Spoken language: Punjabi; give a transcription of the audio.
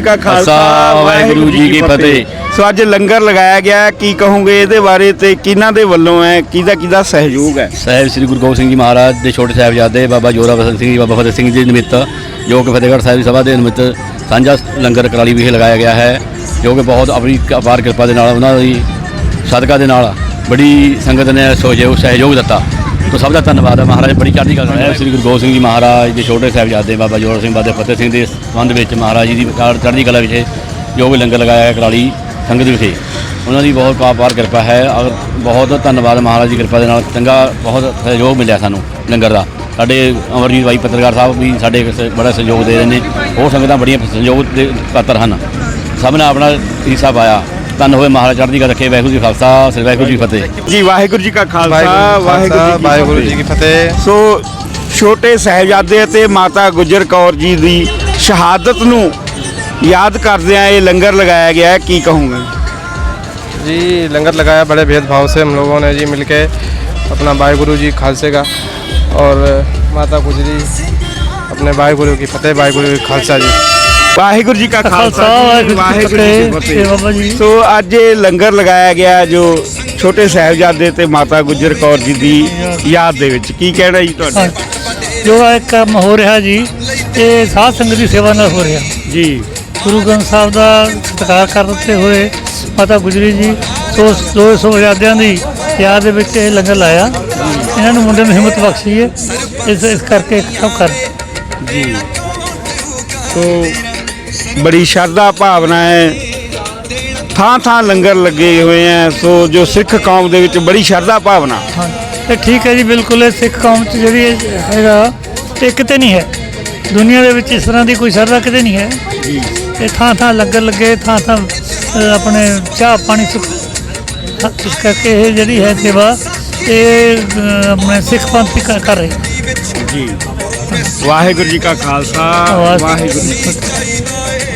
ਕਾ ਖਾਲਸਾ ਵਾਹਿਗੁਰੂ ਜੀ ਕੀ ਫਤਿਹ। ਸੋ ਅੱਜ ਲੰਗਰ ਲਗਾਇਆ ਗਿਆ ਕੀ ਕਹੋਗੇ ਇਹਦੇ ਬਾਰੇ ਤੇ ਕਿਹਨਾਂ ਦੇ ਵੱਲੋਂ ਹੈ? ਕਿਹਦਾ ਕਿਹਦਾ ਸਹਿਯੋਗ ਹੈ? ਸਾਹਿਬ ਸ੍ਰੀ ਗੁਰੂ ਗੋਬਿੰਦ ਸਿੰਘ ਜੀ ਮਹਾਰਾਜ ਦੇ ਛੋਟੇ ਸਾਹਿਬਜ਼ਾਦੇ ਬਾਬਾ ਜੋਰਾਵਰ ਸਿੰਘ ਜੀ ਬਾਬਾ ਫਤਿਹ ਸਿੰਘ ਜੀ ਨਿਮਿਤ ਜੋ ਕਿ ਫਤਿਹਗੜ੍ਹ ਸਾਹਿਬ ਸਭਾ ਦੇ ਨਿਮਿਤ ਸਾਂਝਾ ਲੰਗਰ ਕਰਾਲੀ ਵਿਖੇ ਲਗਾਇਆ ਗਿਆ ਹੈ ਜੋ ਕਿ ਬਹੁਤ ਆਪਣੀ ਅਪਾਰ ਕਿਰਪਾ ਦੇ ਨਾਲ ਉਹਨਾਂ ਦੀ ਸਦਕਾ ਦੇ ਨਾਲ ਬੜੀ ਸੰਗਤ ਨੇ ਸਹਿਯੋਗ ਸਹਿਯੋਗ ਦਿੱਤਾ। ਤੋ ਸਭ ਦਾ ਧੰਨਵਾਦ ਹੈ ਮਹਾਰਾਜ ਬੜੀ ਚੜ੍ਹਦੀ ਕਲਾ ਹੈ ਸ੍ਰੀ ਗੁਰੂ ਗੋਬਿੰਦ ਸਿੰਘ ਜੀ ਮਹਾਰਾਜ ਦੇ ਛੋਟੇ ਸਾਹਿਬਜ਼ਾਦੇ ਬਾਬਾ ਜੋਰਾ ਸਿੰਘ, ਬਾਬਾ ਫਤਿਹ ਸਿੰਘ ਦੇ ਸੰਬੰਧ ਵਿੱਚ ਮਹਾਰਾਜ ਜੀ ਦੀ ਚੜ੍ਹਦੀ ਕਲਾ ਵਿਖੇ ਜੋ ਵੀ ਲੰਗਰ ਲਗਾਇਆ ਹੈ ਕਰਾਲੀ ਸੰਗਤ ਵਿਖੇ। ਉਹਨਾਂ ਦੀ ਬਹੁਤ ਪਾਰ ਕਿਰਪਾ ਹੈ। ਔਰ ਬਹੁਤ ਧੰਨਵਾਦ ਮਹਾਰਾਜ ਦੀ ਕਿਰਪਾ ਦੇ ਨਾਲ ਚੰਗਾ ਬਹੁਤ ਸਹਿਯੋਗ ਮਿਲਿਆ ਸਾਨੂੰ ਲੰਗਰ ਦਾ। ਸਾਡੇ ਅਮਰਜੀਤ ਭਾਈ ਪੱਤਰਕਾਰ ਸਾਹਿਬ ਵੀ ਸਾਡੇ ਬੜਾ ਸਹਿਯੋਗ ਦੇ ਰਹੇ ਨੇ। ਹੋਰ ਸੰਗਤਾਂ ਬੜੀਆਂ ਸਹਿਯੋਗ ਦੇ ਪਾਤਰ ਹਨ। ਸਭ ਨੇ ਆਪਣਾ ਹਿੱਸਾ ਪਾਇਆ। ਧੰਨ ਹੋਏ ਮਹਾਰਾਜ ਚੜ੍ਹਦੀ ਕਲਾ ਰੱਖੇ ਵਾਹਿਗੁਰੂ ਜੀ ਕਾ ਖਾਲਸਾ ਸ੍ਰੀ ਵਾਹਿਗੁਰੂ ਜੀ ਕੀ ਫਤਿਹ ਜੀ ਵਾਹਿਗੁਰੂ ਜੀ ਕਾ ਖਾਲਸਾ ਵਾਹਿਗੁਰੂ ਜੀ ਕੀ ਫਤਿਹ ਸੋ ਛੋਟੇ ਸਾਹਿਬਜ਼ਾਦੇ ਅਤੇ ਮਾਤਾ ਗੁਜਰ ਕੌਰ ਜੀ ਦੀ ਸ਼ਹਾਦਤ ਨੂੰ ਯਾਦ ਕਰਦਿਆਂ ਇਹ ਲੰਗਰ ਲਗਾਇਆ ਗਿਆ ਹੈ ਕੀ ਕਹੋਗੇ जी लंगर लगाया बड़े भेदभाव से हम लोगों ने जी मिलके अपना वाहिगुरु जी खालसे का और माता गुजरी अपने वाहिगुरु की फतेह वाहिगुरु की खालसा जी ਵਾਹਿਗੁਰੂ ਜੀ ਕਾ ਖਾਲਸਾ ਵਾਹਿਗੁਰੂ ਜੀ ਕੀ ਫਤਿਹ। ਬਾਬਾ ਜੀ। ਫਤਿਹ ਸੋ ਅੱਜ ਇਹ ਲੰਗਰ ਲਗਾਇਆ ਗਿਆ ਜੋ ਛੋਟੇ ਸਾਹਿਬਜ਼ਾਦੇ ਤੇ ਮਾਤਾ ਗੁਜਰ ਕੌਰ ਜੀ ਦੀ ਯਾਦ ਦੇ ਵਿੱਚ। ਕੀ ਕਹਿਣਾ ਜੀ ਤੁਹਾਡਾ। ਜੋ ਇਹ ਕੰਮ ਹੋ ਰਿਹਾ ਜੀ ਇਹ ਸਾਧ ਸੰਗਤ ਦੀ ਸੇਵਾ ਨਾਲ ਹੋ ਰਿਹਾ। ਜੀ। ਗੁਰੂ ਗ੍ਰੰਥ ਸਾਹਿਬ ਦਾ ਸਤਿਕਾਰ ਕਰਦੇ ਹੋਏ ਮਾਤਾ ਗੁਜਰੀ ਜੀ ਸੋ ਦੋ ਸੌ ਆਜ਼ਾਦੀਆਂ ਦੀ ਯਾਦ ਦੇ ਵਿੱਚ ਇਹ ਲੰਗਰ ਲਾਇਆ। ਇਹਨਾਂ ਨੂੰ ਮੁੰਡੇ ਨੂੰ ਹਿੰਮਤ ਬਖਸ਼ੀ ਹੈ। ਇਸ ਇਸ ਕਰਕੇ ਸਭ ਕਰ ਜੀ। ਸੋ ਬੜੀ ਸ਼ਰਧਾ ਭਾਵਨਾ ਹੈ। ਥਾਂ ਥਾਂ ਲੰਗਰ ਲੱਗੇ ਹੋਏ ਹੈ। ਸੋ ਜੋ ਸਿੱਖ ਕੌਮ ਦੇ ਵਿੱਚ ਬੜੀ ਸ਼ਰਧਾ ਭਾਵਨਾ। ਇਹ ਠੀਕ ਹੈ ਜੀ ਬਿਲਕੁਲ ਇਹ ਸਿੱਖ ਕੌਮ ਚ ਜਿਹੜੀ ਇਹ ਹੈਗਾ ਇਹ ਕਿਤੇ ਨਹੀਂ ਹੈ। ਦੁਨੀਆ ਦੇ ਵਿੱਚ ਇਸ ਤਰ੍ਹਾਂ ਦੀ ਕੋਈ ਸ਼ਰਧਾ ਕਿਤੇ ਨਹੀਂ ਹੈ। ਜੀ ਇਹ ਥਾਂ ਥਾਂ ਲੰਗਰ ਲੱਗੇ ਥਾਂ ਥਾਂ ਅ, ਆਪਣੇ ਚਾਹ ਪਾਣੀ ਸੁਖ ਹਾਂ, ਇਸ ਕਰਕੇ ਇਹ ਜਿਹੜੀ ਹੈ ਸੇਵਾ ਇਹ ਅ, ਆਪਣੇ ਸਿੱਖ ਪੰਥ ਕਰ ਕਰ ਰਹੇ। ਜੀ। ਵਾਹਿਗੁਰੂ ਜੀ ਕਾ ਖਾਲਸਾ। ਵਾਹਿਗੁਰੂ ਜੀ ਕੀ ਫਤਿਹ।